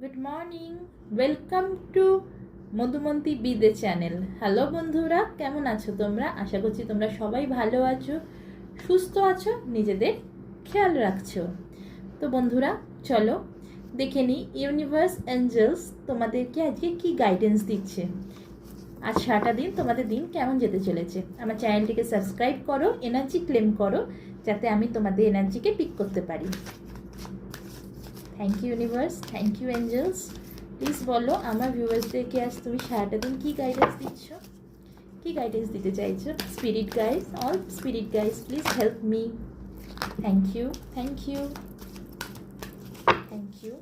Good morning welcome to Madhumanti বিদে channel hello বন্ধুরা, কেমন আছো তোমরা? আশা করছি তোমরা সবাই ভালো আছো, সুস্থ আছো, নিজেদের খেয়াল রাখছো। তো বন্ধুরা, চলো দেখে নিই ইউনিভার্স অ্যাঞ্জেলস তোমাদেরকে আজকে কি গাইডেন্স দিচ্ছে? আজ সারাটা দিন তোমাদের দিন কেমন যেতে চলেছে? আমার চ্যানেলটিকে সাবস্ক্রাইব করো এনার্জি ক্লেম করো, যাতে আমি তোমাদের এনার্জিকে পিক করতে পারি। Thank you universe thank you angels please বলো, আমার ভিউয়ার্সদেরকে আজ তুমি সারাটা দিন কী গাইডেন্স দিচ্ছ? কী গাইডেন্স দিতে চাইছো? Spirit guides all spirit guides please help me thank you thank you thank you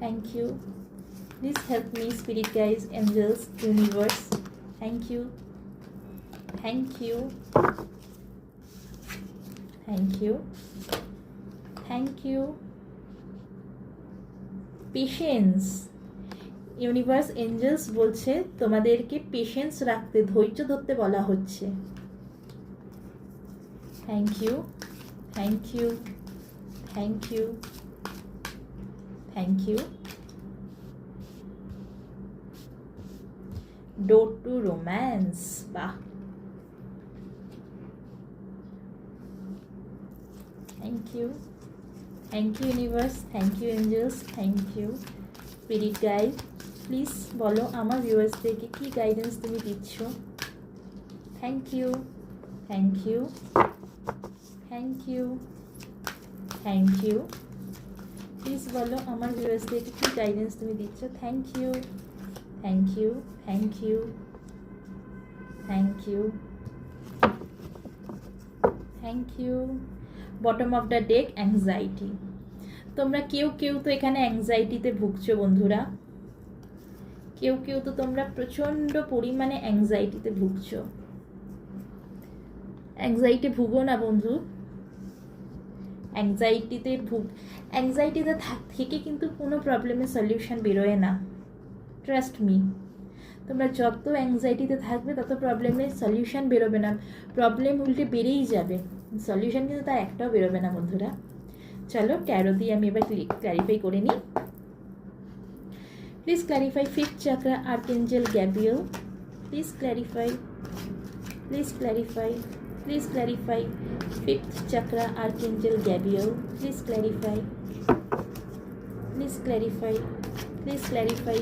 thank you please help me spirit guides angels universe thank you thank you thank you thank you patience universe angels বলছে, তোমাদেরকে patience রাখতে, ধৈর্য ধরতে বলা হচ্ছে। Thank you thank you thank you thank you door to romance বাহ thank you thank you universe thank you angels thank you spirit guide please বলো আমার ভিউয়ার্সদেরকে কী গাইডেন্স তুমি দিচ্ছ thank you thank you thank you thank you please বলো আমার ভিউয়ার্সদেরকে কী গাইডেন্স তুমি দিচ্ছ thank you thank you thank you thank you thank you bottom of the deck anxiety তোমরা কেউ কেউ তো এখানে অ্যাংজাইটিতে ভুগছো বন্ধুরা। কেউ কেউ তো তোমরা প্রচণ্ড পরিমাণে অ্যাংজাইটিতে ভুগছো। অ্যাংজাইটি ভুগো না বন্ধু। অ্যাংজাইটিতে ভুগ অ্যাংজাইটিতে থেকে কিন্তু কোনো প্রবলেমের সলিউশন বেরোয় না। ট্রাস্ট মি তোমরা যত অ্যাংজাইটিতে থাকবে, তত প্রবলেমের সলিউশন বেরোবে না। প্রবলেম উল্টে বেড়েই যাবে। সলিউশন কিন্তু তার একটাও বেরোবে না, বন্ধুরা। চলো ট্যারো দিয়ে আমি এবার ক্ল্যারিফাই করে নিই। Please clarify fifth chakra archangel Gabriel please clarify please clarify please clarify fifth chakra archangel Gabriel please clarify please clarify please clarify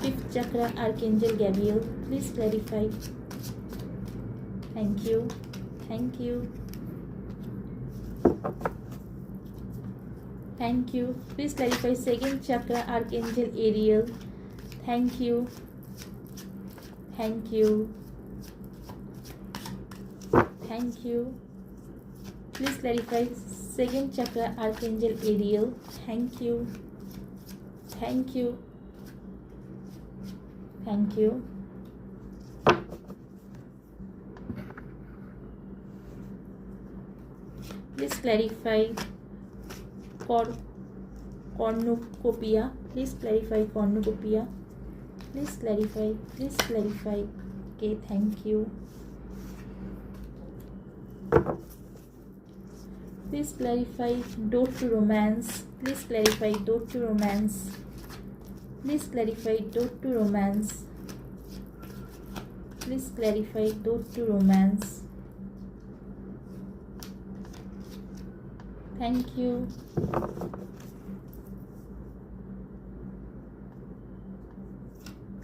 fifth chakra, archangel gabriel please clarify. Thank you thank you thank you. Please clarify second chakra archangel ariel. Thank you. Thank you. Thank you. Please clarify second chakra archangel ariel. Thank you. Thank you. Thank you. Please clarify cor cornucopia. Please clarify cornucopia. Please clarify. Please clarify. Okay, thank you. Please clarify door to romance. Please clarify door to romance. Please clarify door to romance. Please clarify door to romance. Thank you.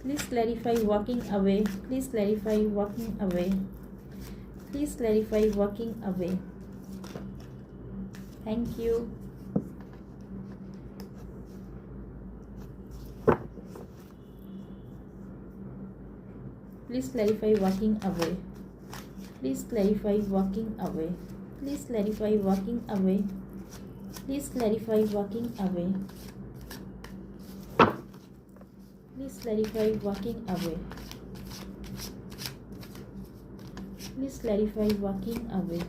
Please clarify walking away. Please clarify walking away. Please clarify walking away. Thank you. Please clarify walking away. Please clarify walking away. Please clarify walking away. Please clarify walking away. Please clarify walking away. Please clarify walking away.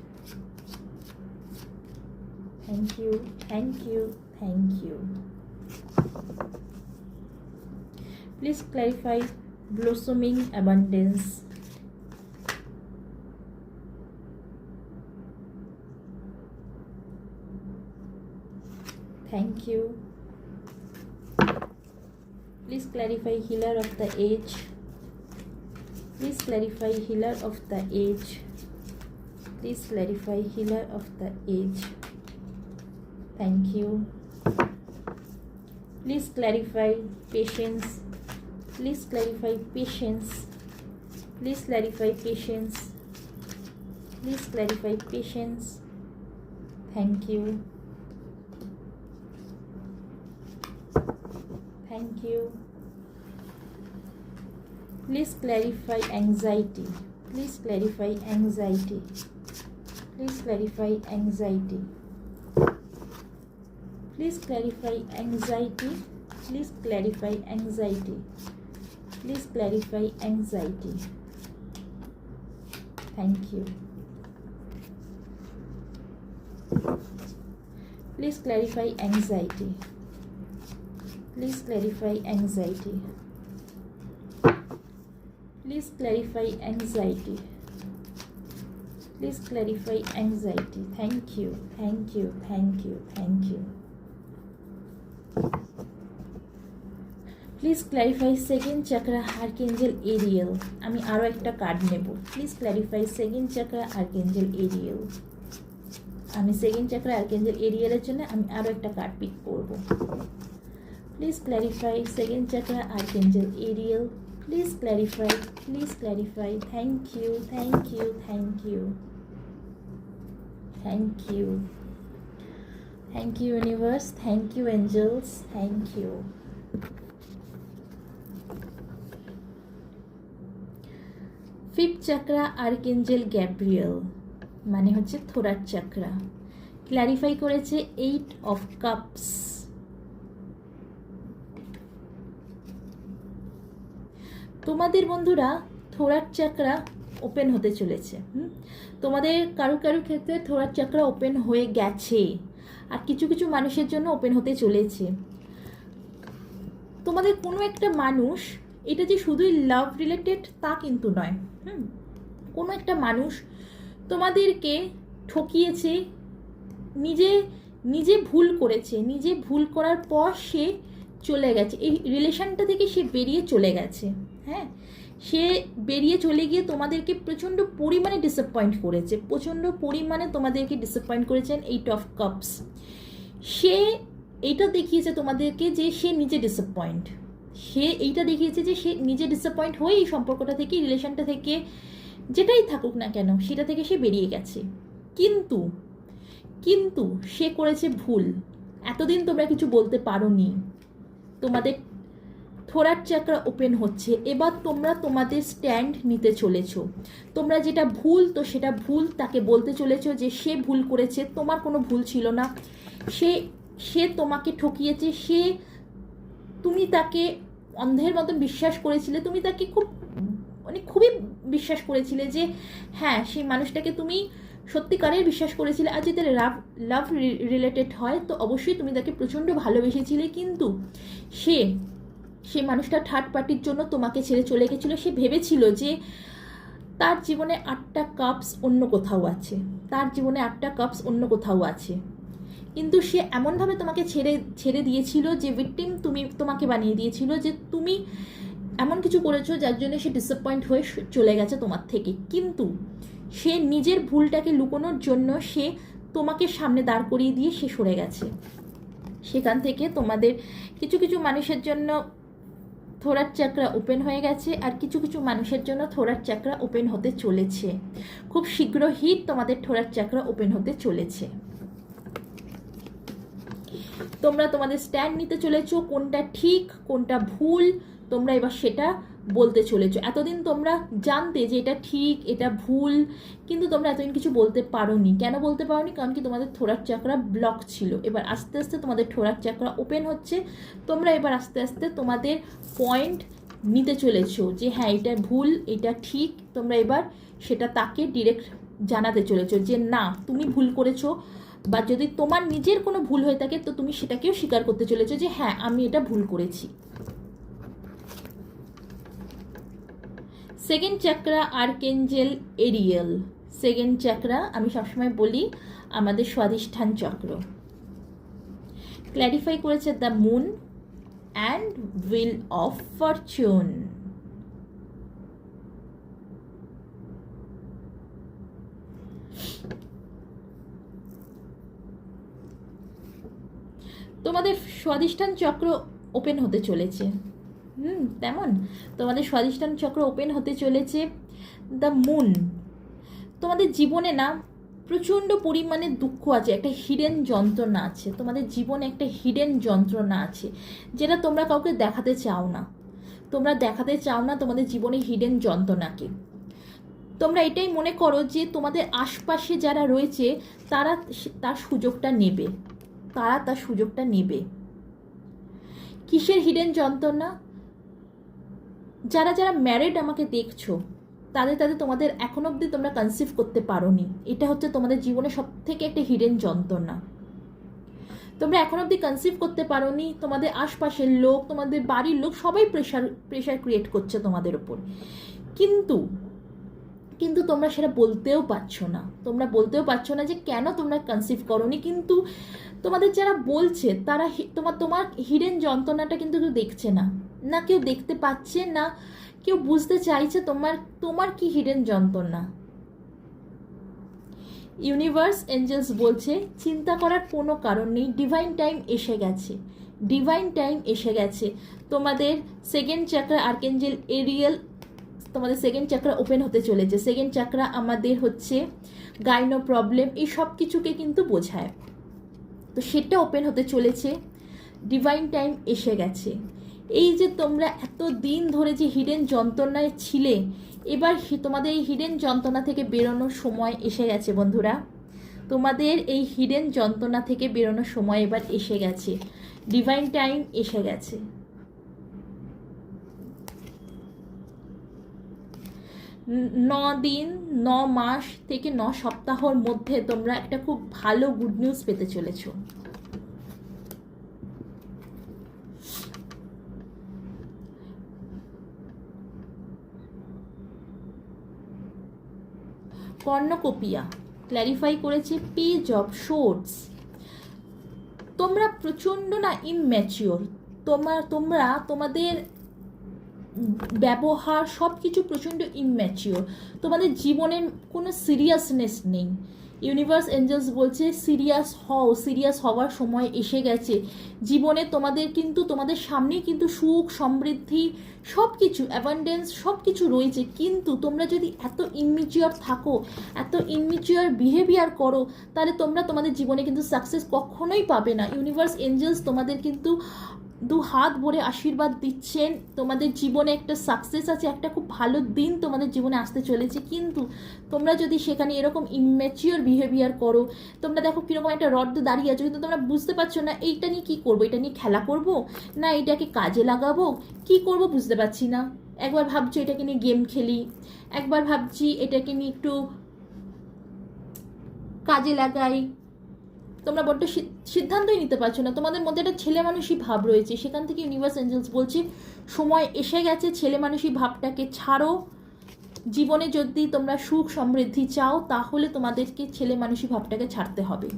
Thank you, thank you, thank you. Please clarify blossoming abundance. Thank you. Please clarify healer of the age. Please clarify healer of the age. Please clarify healer of the age. Thank you. Please clarify patience. Please clarify patience. Please clarify patience. Please clarify patience. Thank you. Thank you. Please clarify anxiety. Please clarify anxiety. Please clarify anxiety. Please clarify anxiety. Please clarify anxiety. Please clarify anxiety. Thank you. Please clarify anxiety. Please clarify anxiety. Please clarify anxiety. Please clarify anxiety. Thank you. Thank you. Thank you. Thank you. Please clarify second chakra archangel Ariel আমি আরও একটা card নেব please clarify second chakra archangel Ariel আমি second চাকরা archangel এরিয়েলের জন্য আমি আরও একটা কার্ড পিক করব please clarify second chakra archangel Ariel please clarify please clarify thank you thank you thank you thank you thank you universe thank you angels thank you fifth chakra archangel Gabriel মানে হচ্ছে থোরার চাকরা clarify করেছে eight of cups তোমাদের বন্ধুরা থোরার চাকরা open হতে চলেছে? তোমাদের কারও কারও ক্ষেত্রে থোরার চাকরা ওপেন হয়ে গেছে আর কিছু কিছু মানুষের জন্য ওপেন হতে চলেছে। তোমাদের কোনো একটা মানুষ, এটা যে শুধুই লাভ রিলেটেড তা কিন্তু নয়, হুম? কোনো একটা মানুষ তোমাদেরকে ঠকিয়েছে, নিজে নিজে ভুল করেছে, নিজে ভুল করার পর সে চলে গেছে, এই রিলেশনটা থেকে সে বেরিয়ে চলে গেছে। হ্যাঁ সে বেরিয়ে চলে গিয়ে তোমাদেরকে প্রচণ্ড পরিমাণে ডিসঅ্যাপয়েন্ট করেছে, প্রচণ্ড পরিমাণে তোমাদেরকে ডিসঅ্যাপয়েন্ট করেছেন এইট অফ কাপস সে এইটা দেখিয়েছে তোমাদেরকে যে সে নিজে ডিসঅ্যাপয়েন্ট সে এইটা দেখিয়েছে যে সে নিজে ডিসঅ্যাপয়েন্ট হয়ে এই সম্পর্কটা থেকে রিলেশনটা থেকে যেটাই থাকুক না কেন, সেটা থেকে সে বেরিয়ে গেছে। কিন্তু কিন্তু সে করেছে ভুল। এতদিন তোমরা কিছু বলতে পারোনি। তোমাদের থোরার চাকরা ওপেন হচ্ছে। এবার তোমরা তোমাদের স্ট্যান্ড নিতে চলেছ। তোমরা যেটা ভুল, তো সেটা ভুল তাকে বলতে চলেছো যে সে ভুল করেছে, তোমার কোনো ভুল ছিল না। সে সে তোমাকে ঠকিয়েছে, সে তুমি তাকে অন্ধের মতন বিশ্বাস করেছিলে, তুমি তাকে খুব মানে খুবই বিশ্বাস করেছিলে যে হ্যাঁ সেই মানুষটাকে তুমি সত্যিকারের বিশ্বাস করেছিলে। আর যদি লাভ লাভ রিলেটেড হয়, তো অবশ্যই তুমি তাকে প্রচণ্ড ভালোবেসেছিলে। কিন্তু সে সে মানুষটা থার্ড পার্টির জন্য তোমাকে ছেড়ে চলে গেছিল। সে ভেবেছিল যে তার জীবনে আটটা কাপস অন্য কোথাও আছে। তার জীবনে আটটা কাপস অন্য কোথাও আছে। কিন্তু সে এমনভাবে তোমাকে ছেড়ে ছেড়ে দিয়েছিল যে ভিকটিম তুমি, তোমাকে বানিয়ে দিয়েছিল যে তুমি এমন কিছু করেছ যার জন্য সে ডিসঅ্যাপয়েন্ট হয়ে চলে গেছে তোমার থেকে। কিন্তু সে নিজের ভুলটাকে লুকোনোর জন্য সে তোমাকে সামনে দাঁড় করিয়ে দিয়ে সে সরে গেছে। সেখান থেকে তোমাদের কিছু কিছু মানুষের জন্য থোড়ার চাকরা ওপেন হয়ে গেছে আর কিছু কিছু মানুষের জন্য থোড়ার চাকরা ওপেন হতে চলেছে। খুব শীঘ্রই তোমাদের থোরার চাকরা ওপেন হতে চলেছে। তোমরা তোমাদের স্ট্যান্ড নিতে চলেছো, কোনটা ঠিক, কোনটা ভুল তোমরা এবার সেটা বলতে চলেছো। এতদিন তোমরা জানতে যে এটা ঠিক, এটা ভুল, কিন্তু তোমরা এতদিন কিছু বলতে পারোনি। কেন বলতে পারোনি? কারণ কি তোমাদের থোড়ার চাকরা ব্লক ছিল। এবার আস্তে আস্তে তোমাদের থোড়ার চাকরা ওপেন হচ্ছে। তোমরা এবার আস্তে আস্তে তোমাদের পয়েন্ট নিতে চলেছো যে হ্যাঁ এটা ভুল, এটা ঠিক। তোমরা এবার সেটা তাকে ডিরেক্ট জানাতে চলেছো যে না, তুমি ভুল করেছ। বা যদি তোমার নিজের কোনো ভুল হয়ে থাকে, তো তুমি সেটাকেও স্বীকার করতে চলেছো যে হ্যাঁ আমি এটা ভুল করেছি। Second chakra archangel Ariel second chakra আমি সবসময় বলি, আমাদের স্বাধিষ্ঠান চক্র। ক্ল্যারিফাই করেছে the moon and wheel of fortune তোমাদের স্বাদিষ্ঠান চক্র ওপেন হতে চলেছে। হুম, তেমন। তোমাদের স্বাদিষ্ঠান চক্র ওপেন হতে চলেছে দ্য মুন তোমাদের জীবনে না প্রচণ্ড পরিমাণে দুঃখ আছে, একটা হিডেন যন্ত্রণা আছে। তোমাদের জীবনে একটা হিডেন যন্ত্রণা আছে, যেটা তোমরা কাউকে দেখাতে চাও না। তোমরা দেখাতে চাও না তোমাদের জীবনে হিডেন যন্ত্রণাকে। তোমরা এটাই মনে করো যে তোমাদের আশপাশে যারা রয়েছে, তারা তার সুযোগটা নেবে। তারা তার সুযোগটা নেবে। কিসের হিডেন যন্ত্রণা? যারা যারা ম্যারিড আমাকে দেখছ, তাদের তাদের তোমাদের এখন অবধি তোমরা কনসিভ করতে পারোনি। এটা হচ্ছে তোমাদের জীবনে সব থেকে একটা হিডেন যন্ত্রণা। তোমরা এখন অবধি কনসিভ করতে পারোনি, তোমাদের আশপাশের লোক, তোমাদের বাড়ির লোক সবাই প্রেশার প্রেশার ক্রিয়েট করছে তোমাদের ওপর কিন্তু কিন্তু তোমরা সেটা বলতেও পারছ না। তোমরা বলতেও পারছ না যে কেন তোমরা কনসিভ করনি, কিন্তু তোমাদের যারা বলছে, তারা তোমার তোমার হিডেন যন্ত্রণাটা কিন্তু কেউ দেখছে না। না কেউ দেখতে পাচ্ছে না, কেউ বুঝতে চাইছে তোমার তোমার কি হিডেন যন্ত্রণা? ইউনিভার্স এঞ্জেলস বলছে, চিন্তা করার কোনো কারণ নেই ডিভাইন টাইম এসে গেছে ডিভাইন টাইম এসে গেছে। তোমাদের সেকেন্ড চাকরা আর্কেঞ্জেল এরিয়াল তোমাদের সেকেন্ড চাকরা ওপেন হতে চলেছে। সেকেন্ড চাকরা আমাদের হচ্ছে গাইনো প্রবলেম এই সব কিছুকে কিন্তু বোঝায়। তো সেটা ওপেন হতে চলেছে ডিভাইন টাইম এসে গেছে। এই যে তোমরা এত দিন ধরে যে হিডেন যন্ত্রণায় ছিলে, এবার তোমাদের এই হিডেন যন্ত্রণা থেকে বেরোনোর সময় এসে গেছে বন্ধুরা। তোমাদের এই হিডেন যন্ত্রণা থেকে বেরোনোর সময় এবার এসে গেছে। ডিভাইন টাইম এসে গেছে। ন দিন, ন মাস থেকে ন সপ্তাহর মধ্যে তোমরা একটা খুব ভালো গুড নিউজ পেতে চলেছো। কর্ণকোপিয়া। ক্ল্যারিফাই করেছে পেজ অফ শোর্টস তোমরা প্রচণ্ড না ইমম্যাচিওর তোমার, তোমরা, তোমাদের ব্যবহার সব কিছু প্রচণ্ড ইমম্যাচিওর তোমাদের জীবনের কোনো সিরিয়াসনেস নেই। ইউনিভার্স এঞ্জেলস বলছে সিরিয়াস হও সিরিয়াস হওয়ার সময় এসে গেছে। জীবনে তোমাদের কিন্তু, তোমাদের সামনেই কিন্তু সুখ, সমৃদ্ধি সব কিছু অ্যাবান্ডেন্স সব কিছু রয়েছে। কিন্তু তোমরা যদি এত ইনমিচিওর থাকো, এত ইনমিচিওর বিহেভিয়ার করো, তাহলে তোমরা তোমাদের জীবনে কিন্তু সাকসেস কখনোই পাবে না। ইউনিভার্স এঞ্জেলস তোমাদের কিন্তু দু হাত ভরে আশীর্বাদ দিচ্ছেন। তোমাদের জীবনে একটা সাকসেস আছে, একটা খুব ভালো দিন তোমাদের জীবনে আসতে চলেছে। কিন্তু তোমরা যদি সেখানে এরকম ইমেচিওর বিহেভিয়ার করো, তোমরা দেখো কীরকম একটা রড দাঁড়িয়ে আছো, কিন্তু তোমরা বুঝতে পারছ না, এইটা নিয়ে কী করব? এটা নিয়ে খেলা করব? না, এটাকে কাজে লাগাবো? কি করব বুঝতে পারছি না। একবার ভাবছ এটাকে নিয়ে গেম খেলি, একবার ভাবছি এটাকে নিয়ে একটু কাজে লাগাই তোমরা বড্ড সিদ্ধান্তই নিতে পারছ না। তোমাদের মধ্যে একটা ছেলে মানুষই ভাব রয়েছে। সেখান থেকে ইউনিভার্স এঞ্জেলস বলছি, সময় এসে গেছে, ছেলে মানুষই ভাবটাকে ছাড়ো। জীবনে যদি তোমরা সুখ সমৃদ্ধি চাও, তাহলে তোমাদেরকে ছেলে মানুষই ভাবটাকে ছাড়তে হবে।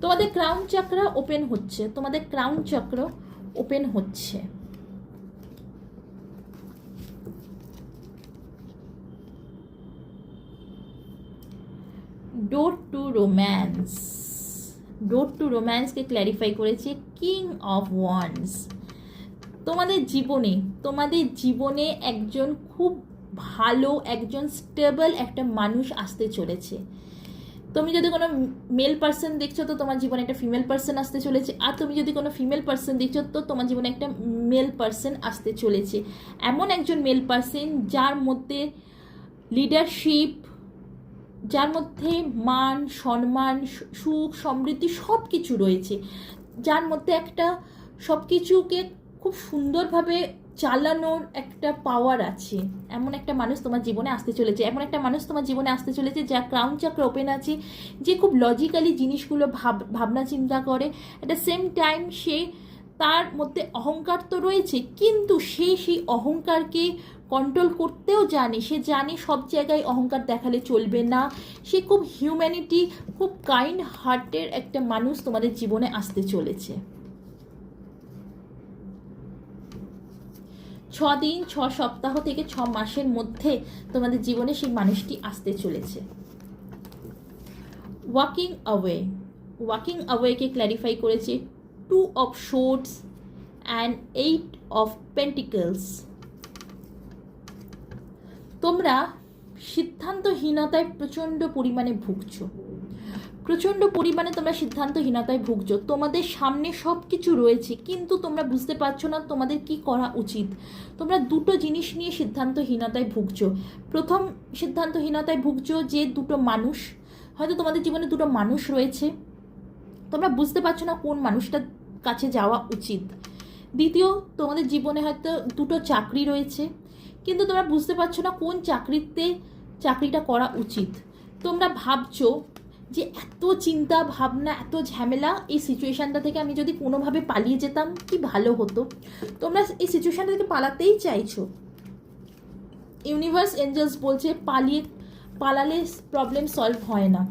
তোমাদের ক্রাউন চক্র ওপেন হচ্ছে। তোমাদের ক্রাউন চক্র ওপেন হচ্ছে। Door to romance door to রোম্যান্সকে clarify করেছে কিং অফ ওয়ান্স তোমাদের জীবনে তোমাদের জীবনে একজন খুব ভালো, একজন স্টেবল একটা মানুষ আসতে চলেছে। তুমি যদি কোনো মেল পার্সন দেখছ তো তোমার জীবনে একটা ফিমেল পার্সন আসতে চলেছে। আর তুমি যদি কোনো ফিমেল পার্সন দেখছ তো তোমার জীবনে একটা মেল পার্সন আসতে চলেছে। এমন একজন মেল পার্সন যার মধ্যে লিডারশিপ যার মধ্যে মান, সম্মান, সুখ, সমৃদ্ধি সব কিছু রয়েছে। যার মধ্যে একটা সব কিছুকে খুব সুন্দরভাবে চালানোর একটা পাওয়ার আছে। এমন একটা মানুষ তোমার জীবনে আসতে চলেছে। এমন একটা মানুষ তোমার জীবনে আসতে চলেছে যা ক্রাউন চক্র ওপেন আছে, যে খুব লজিক্যালি জিনিসগুলো ভাব, ভাবনা চিন্তা করে। অ্যাট দ্য সেম টাইম সে তার মধ্যে অহংকার তো রয়েছে, কিন্তু সে সেই অহংকারকে কন্ট্রোল করতেও জানে। সে জানে সব জায়গায় অহংকার দেখালে চলবে না। সে খুব হিউম্যানিটি খুব কাইন্ড হার্টের একটা মানুষ তোমাদের জীবনে আসতে চলেছে। ছ দিন, ছ সপ্তাহ থেকে ছ মাসের মধ্যে তোমাদের জীবনে সেই মানুষটি আসতে চলেছে। ওয়াকিং অ্যাওয়ে ওয়াকিং অ্যাওয়েকে ক্ল্যারিফাই করেছে। Two of swords and eight of pentacles তোমরা সিদ্ধান্তহীনতায় প্রচণ্ড পরিমাণে ভুগছো। প্রচণ্ড পরিমাণে তোমরা সিদ্ধান্তহীনতায় ভুগছো। তোমাদের সামনে সব কিছু রয়েছে, কিন্তু তোমরা বুঝতে পারছ না তোমাদের কি করা উচিত। তোমরা দুটো জিনিস নিয়ে সিদ্ধান্তহীনতায় ভুগছো। প্রথম সিদ্ধান্তহীনতায় ভুগছ যে দুটো মানুষ, হয়তো তোমাদের জীবনে দুটো মানুষ রয়েছে। তোমরা বুঝতে পারছ না কোন মানুষটার কাছে যাওয়া উচিত। দ্বিতীয়, তোমাদের জীবনে হয়তো দুটো চাকরি রয়েছে। কিন্তু তোমরা বুঝতে পারছ না কোন চাকরিতে চাকরিটা করা উচিত। তোমরা ভাবছ যে এত চিন্তা, ভাবনা, এত ঝামেলা, এই সিচুয়েশানটা থেকে আমি যদি কোনোভাবে পালিয়ে যেতাম, কি ভালো হতো? তোমরা এই সিচুয়েশানটা থেকে পালাতেই চাইছো। ইউনিভার্স এঞ্জেলস বলছে, পালিয়ে, পালালে প্রবলেম সলভ হয় না।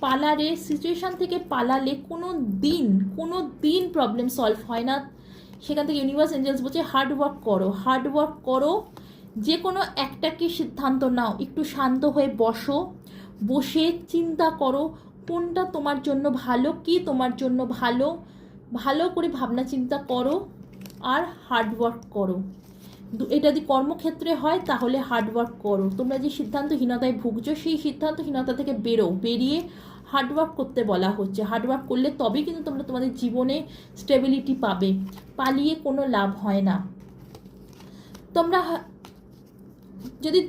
পালারে সিচুয়েশান থেকে পালালে কোনো দিন কোনো দিন প্রবলেম সলভ হয় না। সেখান থেকে ইউনিভার্স এঞ্জেলস বলছে হার্ড ওয়ার্ক করো হার্ড ওয়ার্ক করো যে কোনো একটাকে সিদ্ধান্ত নাও। একটু শান্ত হয়ে বসো। বসে চিন্তা করো, কোনটা তোমার জন্য ভালো, কি তোমার জন্য ভালো। ভালো করে ভাবনা চিন্তা করো আর হার্ড ওয়ার্ক করো। এটা যদি কর্মক্ষেত্রে হয়, তাহলে হার্ড ওয়ার্ক করো। তোমরা যে সিদ্ধান্তহীনতায় ভুগছো, সেই সিদ্ধান্তহীনতা থেকে বেরো বেরিয়ে হার্ড ওয়ার্ক করতে বলা হচ্ছে। হার্ডওয়ার্ক করলে তবেই কিন্তু তোমরা তোমাদের জীবনে স্টেবিলিটি পাবে। পালিয়ে কোনো লাভ হয় না। তোমরা যদি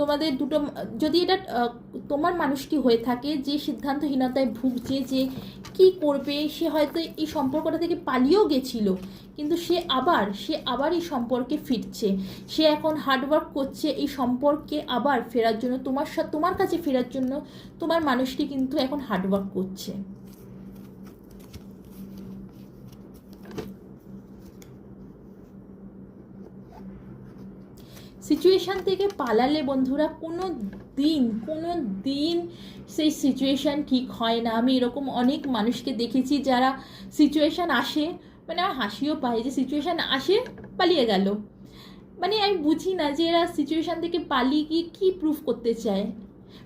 তোমাদের দুটো, যদি এটা তোমার মানুষটি হয়ে থাকে যে সিদ্ধান্তহীনতায় ভুগছে যে কি করবে, সে হয়তো এই সম্পর্কটা থেকে পালিয়েও গেছিল, কিন্তু সে আবার সে আবার এই সম্পর্কে ফিরছে। সে এখন হার্ডওয়ার্ক করছে এই সম্পর্কে আবার ফেরার জন্য, তোমার তোমার কাছে ফেরার জন্য তোমার মানুষটি কিন্তু এখন হার্ডওয়ার্ক করছে। সিচুয়েশান থেকে পালালে বন্ধুরা কোনো দিন কোনো দিন সেই সিচুয়েশান ঠিক হয় না। আমি এরকম অনেক মানুষকে দেখেছি যারা সিচুয়েশান আসে মানে আমার হাসিও পায় যে সিচুয়েশান আসে, পালিয়ে গেল। মানে আমি বুঝি না যে এরা সিচুয়েশান থেকে পালিয়ে গিয়ে কী প্রুফ করতে চায়।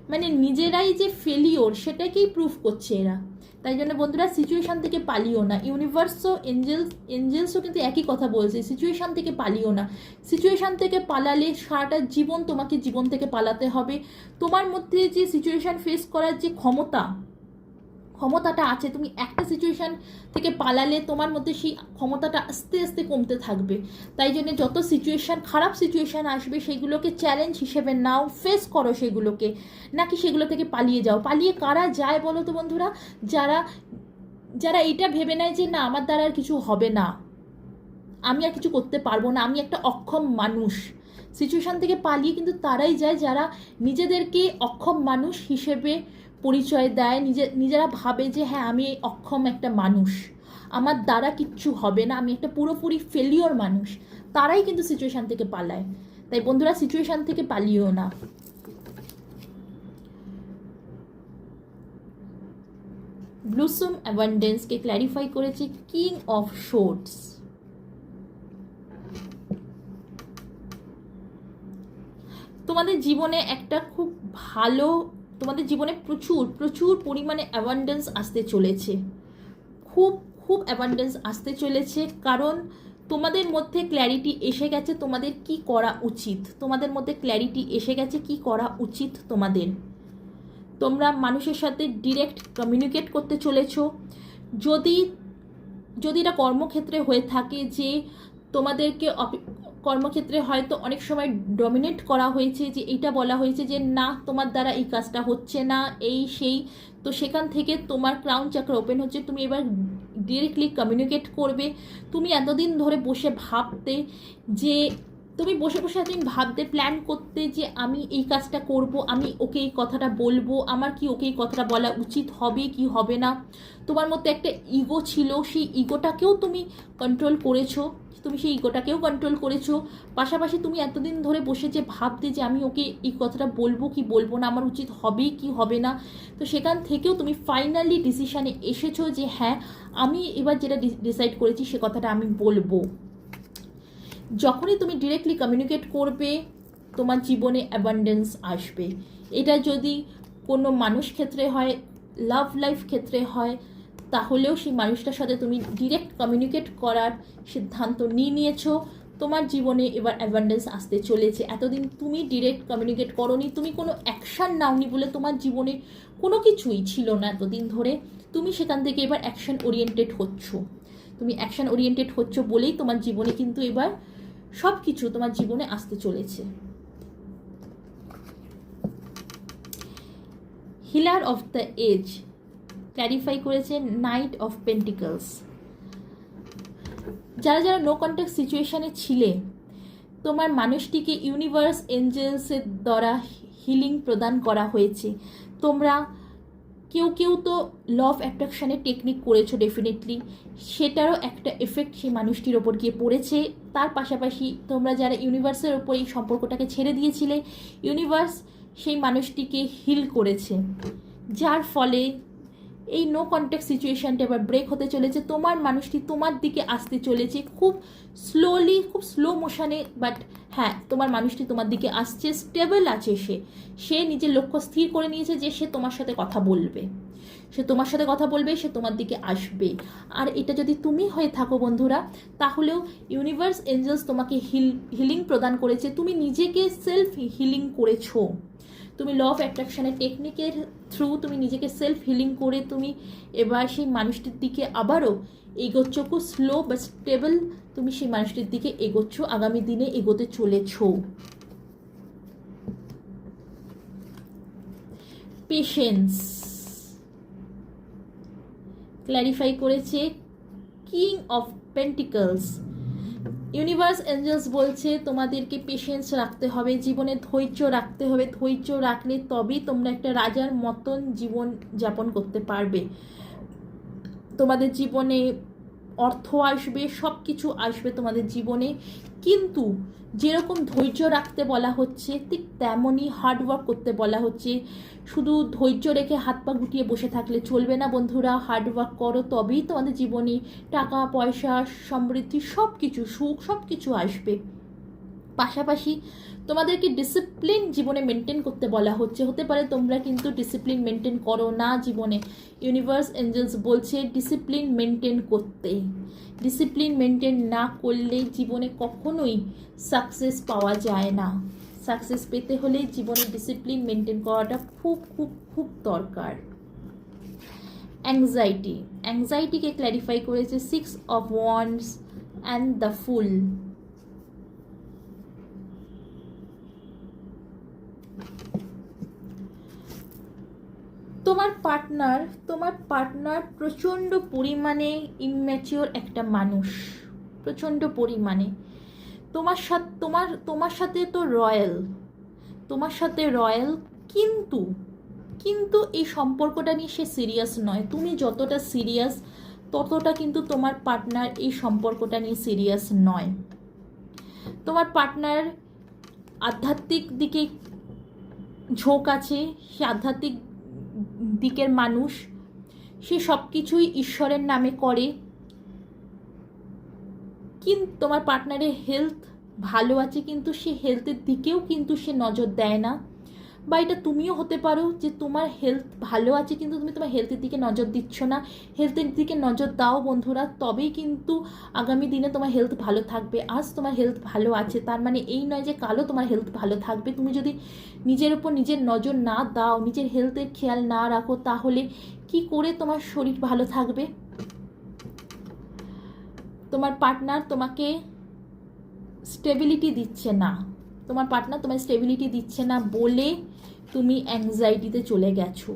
মানে নিজেরাই যে ফেলিওর সেটাকেই প্রুফ করছে এরা। তাই জন্য বন্ধুরা সিচুয়েশান থেকে পালিও না। ইউনিভার্সও এঞ্জেলস এঞ্জেলসও কিন্তু একই কথা বলছে। সিচুয়েশান থেকে পালিও না। সিচুয়েশান থেকে পালালে সারাটা জীবন তোমাকে জীবন থেকে পালাতে হবে। তোমার মধ্যে যে সিচুয়েশান ফেস করার যে ক্ষমতা ক্ষমতাটা আছে, তুমি একটা সিচুয়েশান থেকে পালালে তোমার মধ্যে সেই ক্ষমতাটা আস্তে আস্তে কমতে থাকবে। তাই জন্য যত সিচুয়েশান খারাপ সিচুয়েশান আসবে, সেগুলোকে চ্যালেঞ্জ হিসেবে নাও ফেস করো সেগুলোকে। নাকি সেগুলো থেকে পালিয়ে যাও। পালিয়ে কারা যায় বলো তো বন্ধুরা? যারা যারা এটা ভেবে নেয় যে না, আমার দ্বারা আর কিছু হবে না। আমি আর কিছু করতে পারব না। আমি একটা অক্ষম মানুষ। সিচুয়েশান থেকে পালিয়ে কিন্তু তারাই যায় যারা নিজেদেরকে অক্ষম মানুষ হিসেবে পরিচয় দেয়, নিজে নিজেরা ভাবে যে হ্যাঁ আমি অক্ষম একটা মানুষ। আমার দ্বারা কিচ্ছু হবে না। আমি একটা পুরোপুরি ফেলিওর মানুষ। তারাই কিন্তু সিচুয়েশান থেকে পালায়। তাই বন্ধুরা সিচুয়েশান থেকে পালিয়েও না। ব্লুসুম অ্যাবান্ডেন্সকে ক্ল্যারিফাই করেছে কিং অফ শোর্টস তোমাদের জীবনে একটা খুব ভালো তোমাদের জীবনে প্রচুর প্রচুর পরিমাণে অ্যাবান্ডেন্স আসতে চলেছে। খুব খুব অ্যাবান্ডেন্স আসতে চলেছে কারণ তোমাদের মধ্যে ক্ল্যারিটি এসে গেছে তোমাদের কি করা উচিত। তোমাদের মধ্যে ক্ল্যারিটি এসে গেছে কি করা উচিত তোমাদের। তোমরা মানুষের সাথে ডিরেক্ট কমিউনিকেট করতে চলেছো। যদি যদি এটা কর্মক্ষেত্রে হয়ে থাকে যে তোমাদেরকে কর্মক্ষেত্রে হয়তো অনেক সময় ডমিনেট করা হয়েছে যে এটা বলা হয়েছে যে না, তোমার দ্বারা এই কাজটা হচ্ছে না, এই, সেই। তো সেখান থেকে তোমার ক্রাউন চাক্র ওপেন হচ্ছে, তুমি এবার ডিরেক্টলি কমিউনিকেট করবে। তুমি এতদিন ধরে বসে ভাবতে যে, তুমি বসে বসে এতদিন ভাবতে প্ল্যান করতে যে আমি এই কাজটা করব, আমি ওকে এই কথাটা বলব, আমার কি ওকে এই কথাটা বলা উচিত হবে কি হবে না? তোমার মধ্যে একটা ইগো ছিল, সেই ইগোটাকেও তুমি কন্ট্রোল করেছ। তুমি সেই ইগোটাকেও কন্ট্রোল করেছ। পাশাপাশি তুমি এতদিন ধরে বসে যে ভাবতে যে আমি ওকে এই কথাটা বলব কি বলব না, আমার উচিত হবে কি হবে না। তো সেখান থেকেও তুমি ফাইনালি ডিসিশানে এসেছ যে হ্যাঁ আমি এবার যেটা ডিসাইড করেছি সে কথাটা আমি বলব। যখনই তুমি ডিরেক্টলি কমিউনিকেট করবে, তোমার জীবনে অ্যাবান্ডেন্স আসবে। এটা যদি কোনো মানুষ ক্ষেত্রে হয় লাভ লাইফ ক্ষেত্রে হয় তাহলেও সেই মানুষটার সাথে তুমি ডিরেক্ট কমিউনিকেট করার সিদ্ধান্ত নিয়ে নিয়েছো। তোমার জীবনে এবার অ্যাবান্ডেন্স আসতে চলেছে। এতদিন তুমি ডিরেক্ট কমিউনিকেট করনি, তুমি কোনো অ্যাকশান নাওনি বলে তোমার জীবনে কোনো কিছুই ছিল না এতদিন ধরে। তুমি সেখান থেকে এবার অ্যাকশন ওরিয়েন্টেড হচ্ছ। তুমি অ্যাকশন ওরিয়েন্টেড হচ্ছ বলেই তোমার জীবনে কিন্তু এবার সব কিছু তোমার জীবনে আসতে চলেছে। Healer of the age clarify করেছে নাইট অফ পেন্টিকলস যারা যারা নো কন্ট্যাক্ট সিচুয়েশানে ছিলে, তোমার মানুষটিকে ইউনিভার্স এঞ্জেলসের দ্বারা হিলিং প্রদান করা হয়েছে। তোমরা কেউ কেউ তো ল অফ অ্যাট্রাকশানের টেকনিক করেছ ডেফিনেটলি সেটারও একটা এফেক্ট সেই মানুষটির ওপর গিয়ে পড়েছে। তার পাশাপাশি তোমরা যারা ইউনিভার্সের ওপর এই সম্পর্কটাকে ছেড়ে দিয়েছিলে ইউনিভার্স সেই মানুষটিকে হিল করেছে। যার ফলে এই নো কন্ট্যাক্ট সিচুয়েশানটা এবার ব্রেক হতে চলেছে। তোমার মানুষটি তোমার দিকে আসতে চলেছে খুব স্লোলি খুব স্লো মোশনে বাট হ্যাঁ তোমার মানুষটি তোমার দিকে আসছে স্টেবল আছে সে। সে নিজের লক্ষ্য স্থির করে নিয়েছে যে সে তোমার সাথে কথা বলবে। সে তোমার সাথে কথা বলবে, সে তোমার দিকে আসবে। আর এটা যদি তুমি হয়ে থাকো বন্ধুরা, তাহলেও ইউনিভার্স এঞ্জেলস তোমাকে হিল হিলিং প্রদান করেছে। তুমি নিজেকে সেলফ হিলিং করেছ। তুমি ল অফ অ্যাট্রাকশনের টেকনিকের থ্রু তুমি নিজেকে সেলফ হিলিং করে তুমি এবার সেই মানুষটির দিকে আবারও এগোচ্ছ খুব স্লো বা স্টেবল তুমি সেই মানুষটির দিকে এগোচ্ছ, আগামী দিনে এগোতে চলেছ। পেশেন্স ক্ল্যারিফাই করেছে king of pentacles universe angels বলছে, তোমাদেরকে পেশেন্স রাখতে হবে, জীবনে ধৈর্য রাখতে হবে। ধৈর্য রাখলে তবেই তোমরা একটা রাজার মতন জীবন যাপন করতে পারবে। তোমাদের জীবনে অর্থ আসবে সব কিছু আসবে তোমাদের জীবনে। কিন্তু যেরকম ধৈর্য রাখতে বলা হচ্ছে, ঠিক তেমনই হার্ডওয়ার্ক করতে বলা হচ্ছে। শুধু ধৈর্য রেখে হাত পা গুটিয়ে বসে থাকলে চলবে না বন্ধুরা হার্ডওয়ার্ক করো, তবেই তোমাদের জীবনে টাকা, পয়সা, সমৃদ্ধি সব কিছু সুখ সব কিছু আসবে। পাশাপাশি তোমাদেরকে ডিসিপ্লিন জীবনে মেনটেন করতে বলা হচ্ছে। হতে পারে তোমরা কিন্তু ডিসিপ্লিন মেনটেন করো না জীবনে। ইউনিভার্স এঞ্জেলস বলছে ডিসিপ্লিন মেনটেন করতে। ডিসিপ্লিন মেনটেন না করলে জীবনে কখনোই সাকসেস পাওয়া যায় না। সাকসেস পেতে হলে জীবনে ডিসিপ্লিন মেনটেন করাটা খুব খুব খুব দরকার। অ্যাংজাইটি অ্যাংজাইটিকে ক্ল্যারিফাই করেছে six of wands and the fool তোমার পার্টনার তোমার পার্টনার প্রচণ্ড পরিমাণে ইম্যাচিওর একটা মানুষ। প্রচণ্ড পরিমাণে। তোমার সাথে, তোমার তোমার সাথে তো রয়্যাল। তোমার সাথে রয়্যাল কিন্তু কিন্তু এই সম্পর্কটা নিয়ে সে সিরিয়াস নয়। তুমি যতটা সিরিয়াস ততটা কিন্তু তোমার পার্টনার এই সম্পর্কটা নিয়ে সিরিয়াস নয়। তোমার পার্টনার আধ্যাত্মিক দিকে ঝোঁক আছে, সে আধ্যাত্মিক দিকের মানুষ, সে সব কিছুই ঈশ্বরের নামে করে। কিন্তু তোমার পার্টনারের হেলথ ভালো আছে, কিন্তু সে হেলথের দিকেও কিন্তু সে নজর দেয় না। বা এটা তুমিও হতে পারো যে তোমার হেলথ ভালো আছে কিন্তু তুমি তোমার হেলথের দিকে নজর দিচ্ছ না। হেলথের দিকে নজর দাও বন্ধুরা, তবেই কিন্তু আগামী দিনে তোমার হেলথ ভালো থাকবে। আজ তোমার হেলথ ভালো আছে, তার মানে এই নয় যে কালো তোমার হেলথ ভালো থাকবে। তুমি যদি নিজের উপর নিজের নজর না দাও, নিজের হেলথের খেয়াল না রাখো, তাহলে কি করে তোমার শরীর ভালো থাকবে? তোমার পার্টনার তোমাকে স্টেবিলিটি দিচ্ছে না। তোমার পার্টনার তোমার স্টেবিলিটি দিচ্ছে না বলে তুমি অ্যাংজাইটিতে চলে গেছো।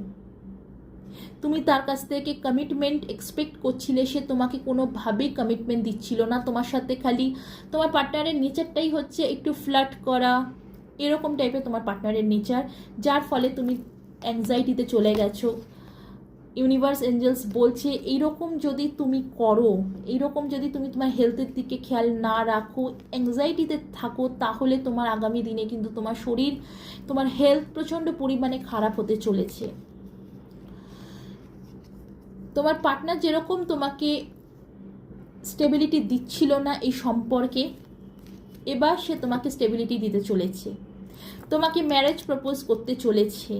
তুমি তার কাছ থেকে কমিটমেন্ট এক্সপেক্ট করছিলে, সে তোমাকে কোনোভাবেই কমিটমেন্ট দিচ্ছিল না। তোমার সাথে খালি তোমার পার্টনারের নেচারটাই হচ্ছে একটু ফ্লার্ট করা, এরকম টাইপের তোমার পার্টনারের নেচার যার ফলে তুমি অ্যাংজাইটিতে চলে গেছো। ইউনিভার্স এঞ্জেলস বলছে, এইরকম যদি তুমি করো, এইরকম যদি তুমি তোমার হেলথের দিকে খেয়াল না রাখো অ্যাংজাইটিতে থাকো, তাহলে তোমার আগামী দিনে কিন্তু তোমার শরীর, তোমার হেলথ প্রচণ্ড পরিমাণে খারাপ হতে চলেছে। তোমার পার্টনার যেরকম তোমাকে স্টেবিলিটি দিচ্ছিল না এই সম্পর্কে, এবার সে তোমাকে স্টেবিলিটি দিতে চলেছে। তোমাকে ম্যারেজ প্রপোজ করতে চলেছে।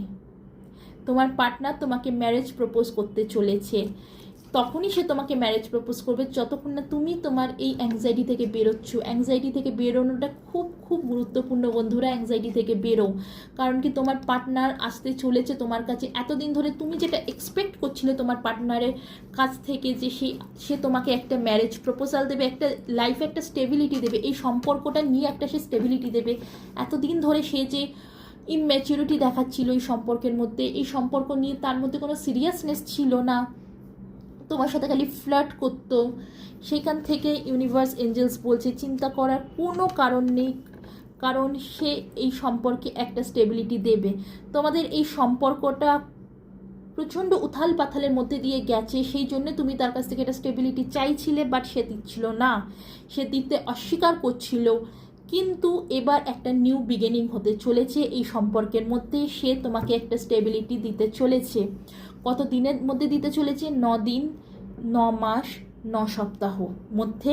তোমার পার্টনার তোমাকে ম্যারেজ প্রপোজ করতে চলেছে। তখনই সে তোমাকে ম্যারেজ প্রপোজ করবে। যতক্ষণ না তুমি তোমার এই অ্যাংজাইটি থেকে বেরোচ্ছ অ্যাংজাইটি থেকে বেরোনোটা খুব খুব গুরুত্বপূর্ণ বন্ধুরা অ্যাংজাইটি থেকে বেরো। কারণ কি তোমার পার্টনার আসতে চলেছে তোমার কাছে। এতদিন ধরে তুমি যেটা এক্সপেক্ট করছিলে তোমার পার্টনারের কাছ থেকে যে সে সে তোমাকে একটা ম্যারেজ প্রপোজাল দেবে, একটা লাইফে একটা স্টেবিলিটি দেবে। এই সম্পর্কটা নিয়ে একটা সে স্টেবিলিটি দেবে। এতদিন ধরে সে যে ইনম্যাচুরিটি দেখাচ্ছিল এই সম্পর্কের মধ্যে। এই সম্পর্ক নিয়ে তার মধ্যে কোনো সিরিয়াসনেস ছিল না। তোমার সাথে খালি ফ্লার্ট করতো। সেখান থেকে ইউনিভার্স এঞ্জেলস বলছে, চিন্তা করার কোনো কারণ নেই, কারণ সে এই সম্পর্কে একটা স্টেবিলিটি দেবে। তোমাদের এই সম্পর্কটা প্রচণ্ড উথাল পাথালের মধ্যে দিয়ে গেছে। সেই জন্য তুমি তার কাছ থেকে একটা স্টেবিলিটি চাইছিলে বাট সে দিচ্ছিল না। সে দিতে অস্বীকার করছিল। কিন্তু এবার একটা নিউ বিগিনিং হতে চলেছে এই সম্পর্কের মধ্যে। সে তোমাকে একটা স্টেবিলিটি দিতে চলেছে। কত দিনের মধ্যে দিতে চলেছে? ন দিন, ন মাস ন সপ্তাহ মধ্যে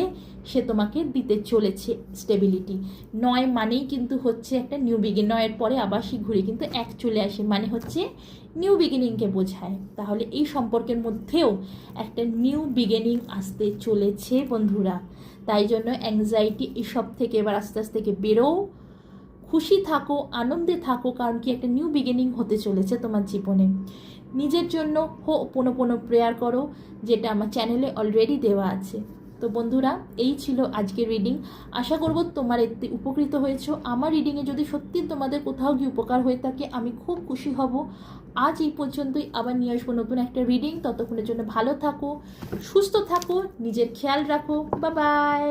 সে তোমাকে দিতে চলেছে স্টেবিলিটি নয় মানেই কিন্তু হচ্ছে একটা নিউ বিগিন নয়ের পরে আবার সে ঘুরে কিন্তু এক চলে আসে মানে হচ্ছে নিউ বিগিনিংকে বোঝায়। তাহলে এই সম্পর্কের মধ্যেও একটা নিউ বিগিনিং আসতে চলেছে বন্ধুরা। তাই জন্য অ্যাংজাইটি এসব থেকে এবার আস্তে আস্তে থেকে বেরো খুশি থাকো, আনন্দে থাকো, কারণ কি একটা নিউ বিগিনিং হতে চলেছে তোমার জীবনে। নিজের জন্য হো কোনো প্রেয়ার করো, যেটা আমার চ্যানেলে অলরেডি দেওয়া আছে। তো বন্ধুরা, এই ছিল আজকের রিডিং আশা করব তোমার এতে উপকৃত হয়েছো। আমার রিডিংয়ে যদি সত্যি তোমাদের কোথাও গিয়ে উপকার হয়ে থাকে, আমি খুব খুশি হব। আজ এই পর্যন্তই আবার নিয়ে আসব নতুন একটা রিডিং ততক্ষণের জন্য ভালো থাকো, সুস্থ থাকো, নিজের খেয়াল রাখো। বা বাই